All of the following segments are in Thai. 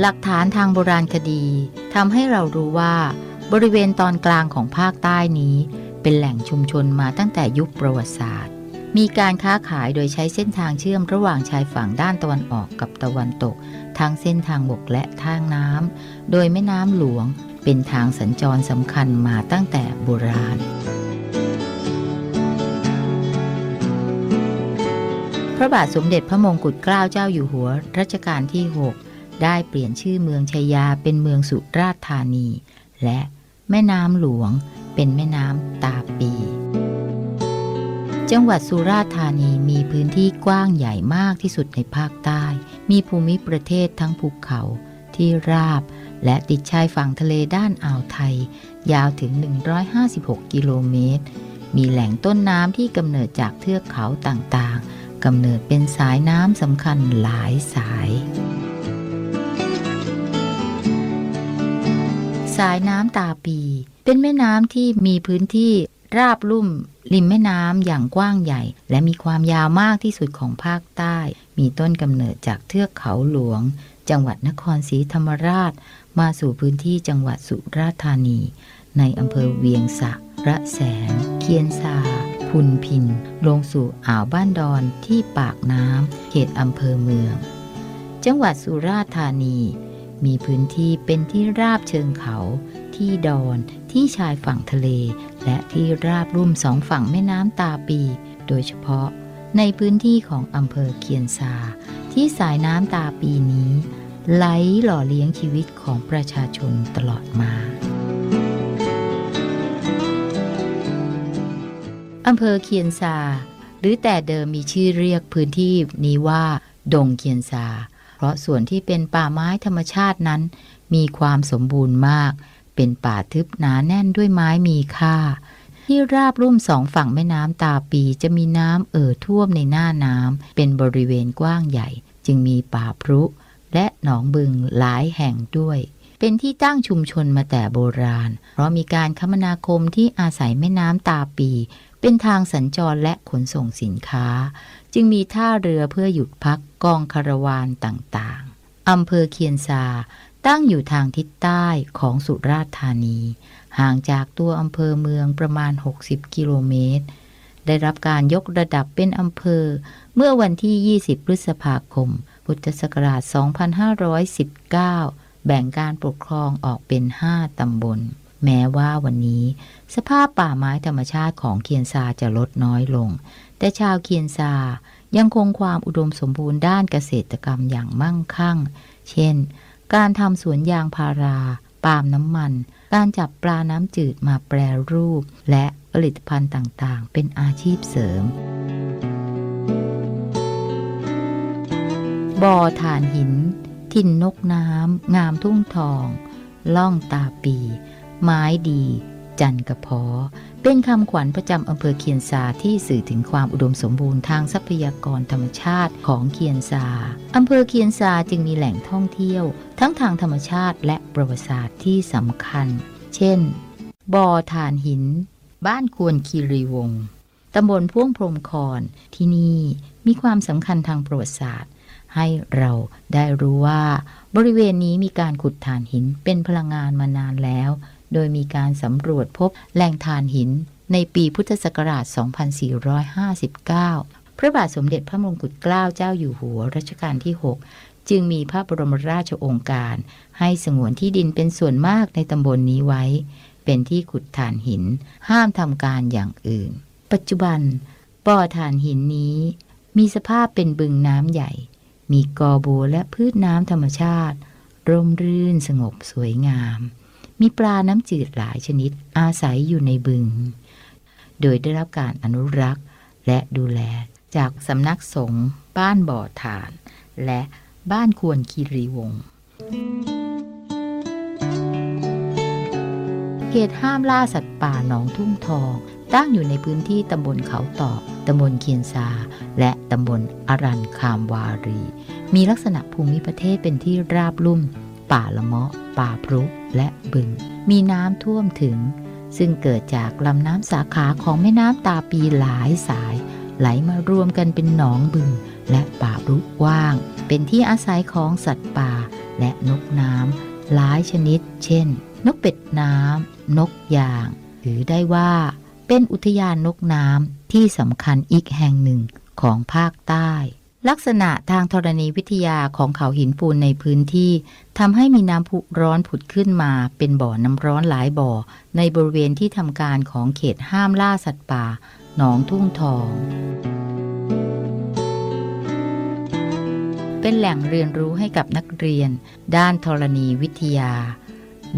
หลักฐานทางโบราณคดีทำให้เรารู้ว่า บริเวณตอนกลางของภาคใต้นี้ เป็นแหล่งชุมชนมาตั้งแต่ยุคประวัติศาสตร์ มีการค้าขายโดยใช้เส้นทางเชื่อมระหว่างชายฝั่งด้านตะวันออกกับตะวันตก ทั้งเส้นทางบกและทางน้ำโดยแม่น้ำหลวง เป็นทางสัญจรสำคัญมาตั้งแต่โบราณพระบาทสมเด็จพระมงกุฎเกล้าเจ้าอยู่หัวรัชกาลที่ 6 ได้เปลี่ยนชื่อเมืองชัยยาเป็นเมืองสุราษฎร์ธานี และแม่น้ำหลวงเป็นแม่น้ำตาปี จังหวัดสุราษฎร์ธานีมีพื้นที่กว้างใหญ่มากที่สุดในภาคใต้ มีภูมิประเทศทั้งภูเขาที่ราบ และติดชายฝั่งทะเลด้านอ่าวไทย ยาวถึง 156 กิโลเมตร มีแหล่งต้นน้ำที่กำเนิดจากเทือกเขาต่างๆกำเนิดเป็นสายน้ำสำคัญหลายสาย สายน้ำตาปี เป็นแม่น้ำที่มีพื้นที่ราบลุ่ม ริมแม่น้ำอย่างกว้างใหญ่ และมีความยาวมากที่สุดของภาคใต้ มีต้นกำเนิดจากเทือกเขาหลวง จังหวัดนครศรีธรรมราช มาสู่พื้นที่จังหวัดสุราษฎร์ธานี ในอำเภอเวียงสะระแสน เคียนซาพุนพิน ลงสู่อ่าวบ้านดอนที่ปากน้ำเขตอำเภอเมือง จังหวัดสุราษฎร์ธานี มีพื้นที่เป็นที่ราบเชิงเขา ที่ดอนที่ชายฝั่งทะเล และที่ราบรุ่มสองฝั่งแม่น้ำตาปี โดยเฉพาะในพื้นที่ของอำเภอเคียนซา ที่สายน้ำตาปีนี้ ไหลหล่อเลี้ยงชีวิตของประชาชนตลอดมาอำเภอเคียนซา หรือแต่เดิมมีชื่อเรียกพื้นที่นี้ว่า ดงเคียนซา ราะส่วนที่เป็นป่าไม้ธรรมชาตินั้น มีความสมบูรณ์มาก เป็นป่าทึบหนาแน่นด้วยไม้มีค่า ที่ราบรุ่มสองฝั่งแม่น้ำตาปีจะมีน้ำเอ่อท่วมในหน้าน้ำเป็นบริเวณกว้างใหญ่ จึงมีป่าพรุและหนองบึงหลายแห่งด้วย เป็นที่ตั้งชุมชนมาแต่โบราณ เพราะมีการคมนาคมที่อาศัยแม่น้ำตาปี เป็นทางสัญจรและขนส่งสินค้า จึงมีท่าเรือเพื่อหยุดพักกองคารวานต่างๆอำเภอเคียนซาตั้งอยู่ทางทิศใต้ของสุราษฎร์ธานี ห่างจากตัวอำเภอเมืองประมาณ 60 กิโลเมตร ได้รับการยกระดับเป็นอำเภอ เมื่อวันที่ 20 พฤษภาคม พุทธศักราช 2519 แบ่งการปกครองออกเป็น 5 ตำบล แม้ว่าวันนี้ สภาพป่าไม้ธรรมชาติของเคียนซาจะลดน้อยลง แต่ชาวเคียนซายังคงความอุดมสมบูรณ์ด้านเกษตรกรรมอย่างมั่งคั่ง เช่น การทำสวนยางพารา ปาล์มน้ำมัน การจับปลาน้ำจืดมาแปรรูป และผลิตภัณฑ์ต่างๆ เป็นอาชีพเสริมบ่อฐานหิน ถิ่นนกน้ำ งามทุ่งทอง ล่องตาปี ไม้ดี จันกระพอ เป็นคำขวัญประจำอำเภอเคียนซาที่สื่อถึงความอุดมสมบูรณ์ทางทรัพยากรธรรมชาติของเคียนซาอำเภอเคียนซาจึงมีแหล่งท่องเที่ยว ทั้งทางธรรมชาติและประวัติศาสตร์ที่สำคัญ เช่น บ่อฐานหิน บ้านควรคีรีวงตำบลพ่วงพรมคอนที่นี่มีความสำคัญทางประวัติศาสตร์ ให้เราได้รู้ว่า บริเวณนี้มีการขุดถ่านหินเป็นพลังงานมานานแล้ว โดยมีการสำรวจพบแหล่งถ่านหินในปีพุทธศักราช 2459 พระบาทสมเด็จพระมงกุฎเกล้าเจ้าอยู่หัวรัชกาลที่ 6 จึงมีพระบรมราชโองการ ให้สงวนที่ดินเป็นส่วนมากในตำบลนนี้ไว้ เป็นที่ขุดถ่านหิน ห้ามทำการอย่างอื่น ปัจจุบันบ่อถ่านหินนี้มีสภาพเป็นบึงน้ำใหญ่ มีกอบัวและพืชน้ำธรรมชาติ ร่มรื่นสงบสวยงาม มีปลาน้ำจืดหลายชนิดอาศัยอยู่ในบึง โดยได้รับการอนุรักษ์และดูแลจากสำนักสงฆ์บ้านบ่อฐาน และบ้านควรคีรีวงศ์เขตห้ามล่าสัตว์ป่าหนองทุ่งทอง ตั้งอยู่ในพื้นที่ตำบลเขาตอก ตำบลเคียนซา และตำบลอรันคามวารี มีลักษณะภูมิประเทศเป็นที่ราบลุ่ม ป่าละเมาะ ป่าพรุและบึง มีน้ำท่วมถึง ซึ่งเกิดจากลำน้ำสาขาของแม่น้ำตาปีหลายสาย ไหลมารวมกันเป็นหนองบึง และป่ารุกว้าง เป็นที่อาศัยของสัตว์ป่า และนกน้ำหลายชนิด เช่น นกเป็ดน้ำนกยางหรือได้ว่าเป็นอุทยานนกน้ำ ที่สำคัญอีกแห่งหนึ่งของภาคใต้ ลักษณะทางธรณีวิทยาของเขาหินปูนในพื้นที่ทำให้มีน้ำพุร้อนผุดขึ้นมาเป็นบ่อน้ำร้อนหลายบ่อ ในบริเวณที่ทำการของเขตห้ามล่าสัตว์ป่า หนองทุ่งทอง เป็นแหล่งเรียนรู้ให้กับนักเรียน ด้านธรณีวิทยา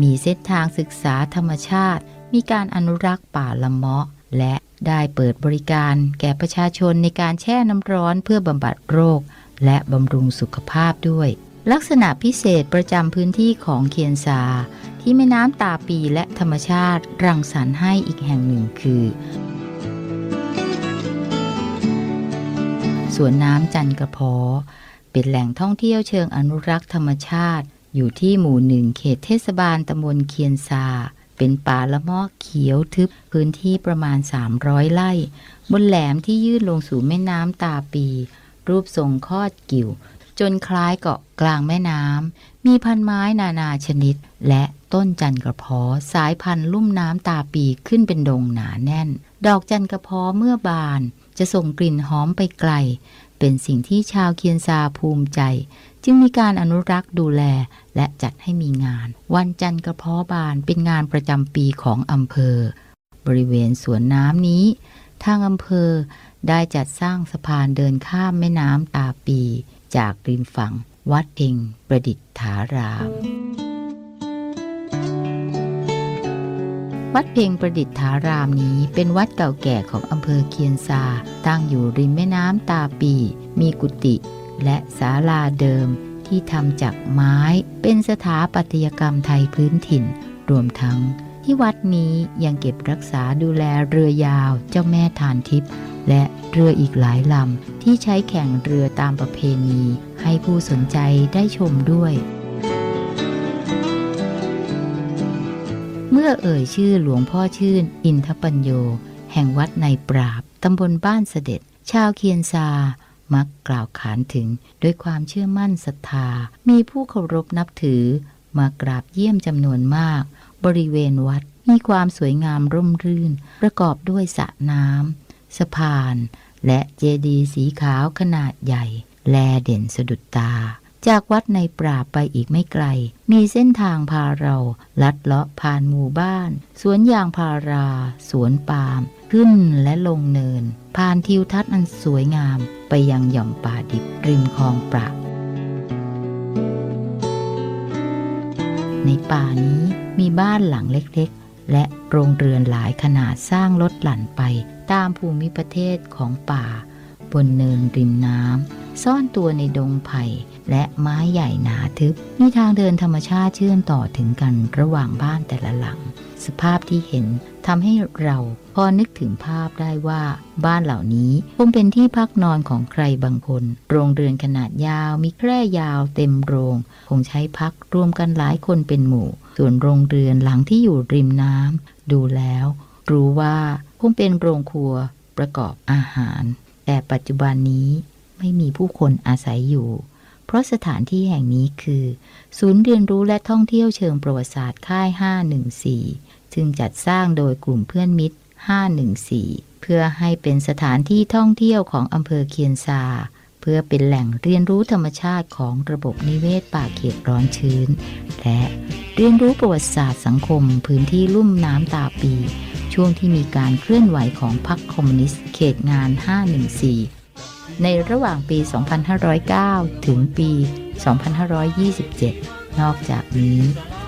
มีเส้นทางศึกษาธรรมชาติ มีการอนุรักษ์ป่าละเมาะ และได้เปิดบริการแก่ประชาชนในการแช่น้ำร้อนเพื่อบำบัดโรค และบำรุงสุขภาพด้วย ลักษณะพิเศษประจำพื้นที่ของเคียนซา ที่แม่น้ำตาปีและธรรมชาติรังสรรค์ให้อีกแห่งหนึ่งคือสวนน้ำจันกระพาะเป็นแหล่งท่องเที่ยวเชิงอนุรักษ์ธรรมชาติ อยู่ที่หมู่หนึ่งเขตเทศบาลตำบลเคียนซา เป็นป่าละมาะเขียวทึบพื้นที่ประมาณ 300 ไร่ บนแหลมที่ยื่นลงสู่แม่น้ำตาปี รูปทรงคอดกิ่ว จนคล้ายเกาะกลางแม่น้ำ มีพันไม้นานาชนิด และต้นจันกระเพาะสายพันธุ์ลุ่มน้ำตาปีขึ้นเป็นดงหนาแน่น ดอกจันกระเพาะเมื่อบาน จะส่งกลิ่นหอมไปไกล เป็นสิ่งที่ชาวเคียนซาภูมิใจ จึงมีการอนุรักษ์ดูแลและจัดให้มีงาน วันจันทร์กระเพาะบานเป็นงานประจำปีของอำเภอ บริเวณสวนน้ำนี้ ทางอำเภอได้จัดสร้างสะพานเดินข้ามแม่น้ำตาปี จากริมฝั่ง วัดเองประดิษฐาราม วัดเพ็งประดิษฐารามนี้เป็นวัดเก่าแก่ของอำเภอเคียนซา ตั้งอยู่ริมแม่น้ำตาปี มีกุฏิ และศาลาเดิมที่ทำจากไม้เป็นสถาปัตยกรรมไทยพื้นถิ่น รวมทั้งที่วัดนี้ยังเก็บรักษาดูแลเรือยาวเจ้าแม่ทานทิพย์และเรืออีกหลายลำที่ใช้แข่งเรือตามประเพณี ให้ผู้สนใจได้ชมด้วย เมื่อเอ่ยชื่อหลวงพ่อชื่น อินทปัญโย แห่งวัดในปราบ ตำบลบ้านเสด็จ ชาวเคียนซา มักกล่าวขานถึงด้วยความเชื่อมั่นศรัทธา มีผู้เคารพนับถือ มากราบเยี่ยมจำนวนมาก บริเวณวัดมีความสวยงามร่มรื่น ประกอบด้วยสระน้ำสะพาน และเจดีย์สีขาวขนาดใหญ่ แลเด่นสะดุดตา จากวัดในปราบไปอีกไม่ไกล มีเส้นทางพาเรา ลัดเลาะผ่านหมู่บ้าน สวนยางพารา สวนปาล์มขึ้นและลงเนิน ผ่านทิวทัศน์อันสวยงามไปยังหย่อมป่าดิบริมคลองปราบในป่านี้มีบ้านหลังเล็กๆ และโรงเรือนหลายขนาดสร้างลดหลั่นไปตามภูมิประเทศของป่า บนเนินริมน้ำซ่อนตัวในดงไผ่และไม้ใหญ่หนาทึบ มีทางเดินธรรมชาติเชื่อมต่อถึงกันระหว่างบ้านแต่ละหลัง สภาพที่เห็นทำให้เราพอนึกถึงภาพได้ว่า บ้านเหล่านี้คงเป็นที่พักนอนของใครบางคน โรงเรือนขนาดยาว มีแคร่ยาวเต็มโรง คงใช้พักรวมกันหลายคนเป็นหมู่ ส่วนโรงเรือนหลังที่อยู่ริมน้ำดูแล้ว รู้ว่าคงเป็นโรงครัวประกอบอาหาร แต่ปัจจุบันนี้ไม่มีผู้คนอาศัยอยู่ เพราะสถานที่แห่งนี้คือ ศูนย์เรียนรู้และท่องเที่ยวเชิงประวัติศาสตร์ค่าย 514 ซึ่งจัดสร้างโดยกลุ่มเพื่อนมิตร 514 เพื่อให้เป็นสถานที่ท่องเที่ยวของอำเภอเคียนซา เพื่อเป็นแหล่งเรียนรู้ธรรมชาติของระบบนิเวศป่าเขตร้อนชื้น และเรียนรู้ประวัติศาสตร์สังคม พื้นที่ลุ่มน้ำตาปี ช่วงที่มีการเคลื่อนไหวของพรรคคอมมิวนิสต์เขตงาน 514 ในระหว่างปี 2509 ถึงปี 2527 นอกจากนี้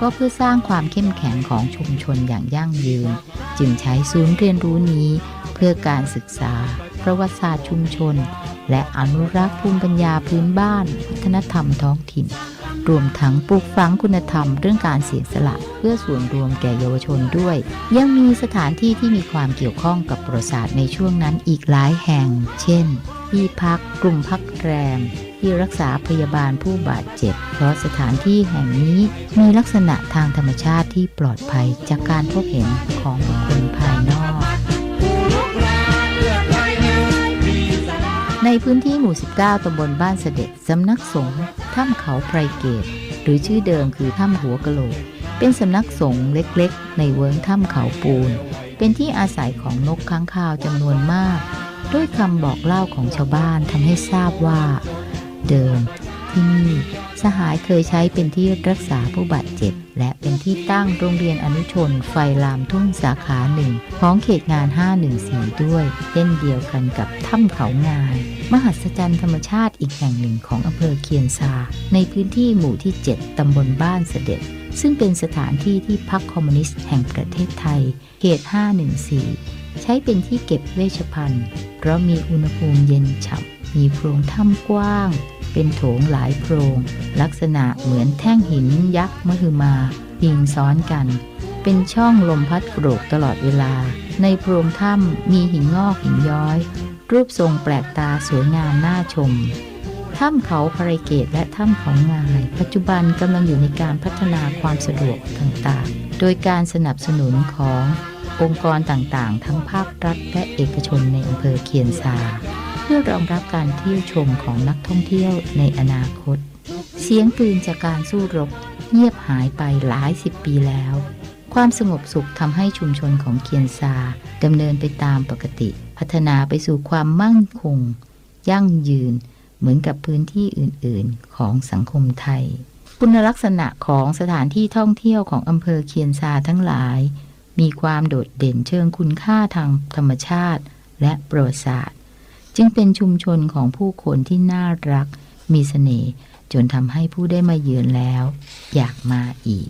ก็เพื่อสร้างความเข้มแข็งของชุมชนอย่างยั่งยืน จึงใช้ศูนย์เรียนรู้นี้ เพื่อการศึกษา ประวัติศาสตร์ชุมชน และอนุรักษ์ภูมิปัญญาพื้นบ้าน วัฒนธรรมท้องถิ่น รวมทั้งปลูกฝังคุณธรรมเรื่องการเสียสละ เพื่อส่วนรวมแก่เยาวชนด้วย ยังมีสถานที่ที่มีความเกี่ยวข้องกับประวัติศาสตร์ในช่วงนั้นอีกหลายแห่ง เช่น ที่พัก กลุ่มพักแรม ที่รักษาพยาบาลผู้บาดเจ็บ เพราะสถานที่แห่งนี้มีลักษณะทางธรรมชาติที่ปลอดภัยจากการพบเห็นของบุคคลภายนอกในพื้นที่หมู่ 19 ตำบลบ้านเสด็จ สำนักสงฆ์ถ้ำเขาไพรเกต หรือชื่อเดิมคือถ้ำหัวกะโหลก เป็นสำนักสงฆ์เล็กๆ ในเวิ้งถ้ำเขาปูน เป็นที่อาศัยของนกค้างคาวจำนวนมาก ด้วยคำบอกเล่าของชาวบ้านทำให้ทราบว่า เดิม ที่นี่สหายเคยใช้เป็นที่รักษาผู้บาดเจ็บ และเป็นที่ตั้งโรงเรียนอนุชน ไฟลามทุ่งสาขาหนึ่งของเขตงาน 514 ด้วยเช่นเดียวกันกับถ้ำเขางายมหัศจรรย์ธรรมชาติอีกแห่งหนึ่งของอำเภอเคียนซา ในพื้นที่หมู่ที่ 7 ตำบลบ้านเสด็จ ซึ่งเป็นสถานที่ที่พรรคคอมมิวนิสต์แห่งประเทศไทย เขต 514 ใช้เป็นที่เก็บเวชภัณฑ์ เพราะมีอุณหภูมิเย็นฉ่ำมีโพรงถ้ำกว้าง เป็นโถงหลายโพรง ลักษณะเหมือนแท่งหินยักษ์มหึมาพิงซ้อนกัน เป็นช่องลมพัดโกรกตลอดเวลา ในโพรงถ้ำมีหินงอกหินย้อย รูปทรงแปลกตาสวยงามน่าชมถ้ำเขาพระเกตและถ้ำเขางาย ปัจจุบันกำลังอยู่ในการพัฒนาความสะดวกต่างๆ โดยการสนับสนุนขององค์กรต่างๆ ทั้งภาครัฐและเอกชนในอำเภอเคียนซา พื่อรองรับการเที่ยวชมของนักท่องเที่ยวในอนาคต เสียงปืนจากการสู้รบเงียบหายไปหลายสิบปีแล้ว ความสงบสุขทำให้ชุมชนของเคียนซาดำเนินไปตามปกติ พัฒนาไปสู่ความมั่นคง ยั่งยืน เหมือนกับพื้นที่อื่น ๆ ของสังคมไทย คุณลักษณะของสถานที่ท่องเที่ยวของอำเภอเคียนซาทั้งหลาย มีความโดดเด่นเชิงคุณค่าทางธรรมชาติ และประวัติศาสตร์ จึงเป็นชุมชนของผู้คนที่น่ารัก มีเสน่ห์จนทำให้ผู้ได้มาเยือนแล้ว อยากมาอีก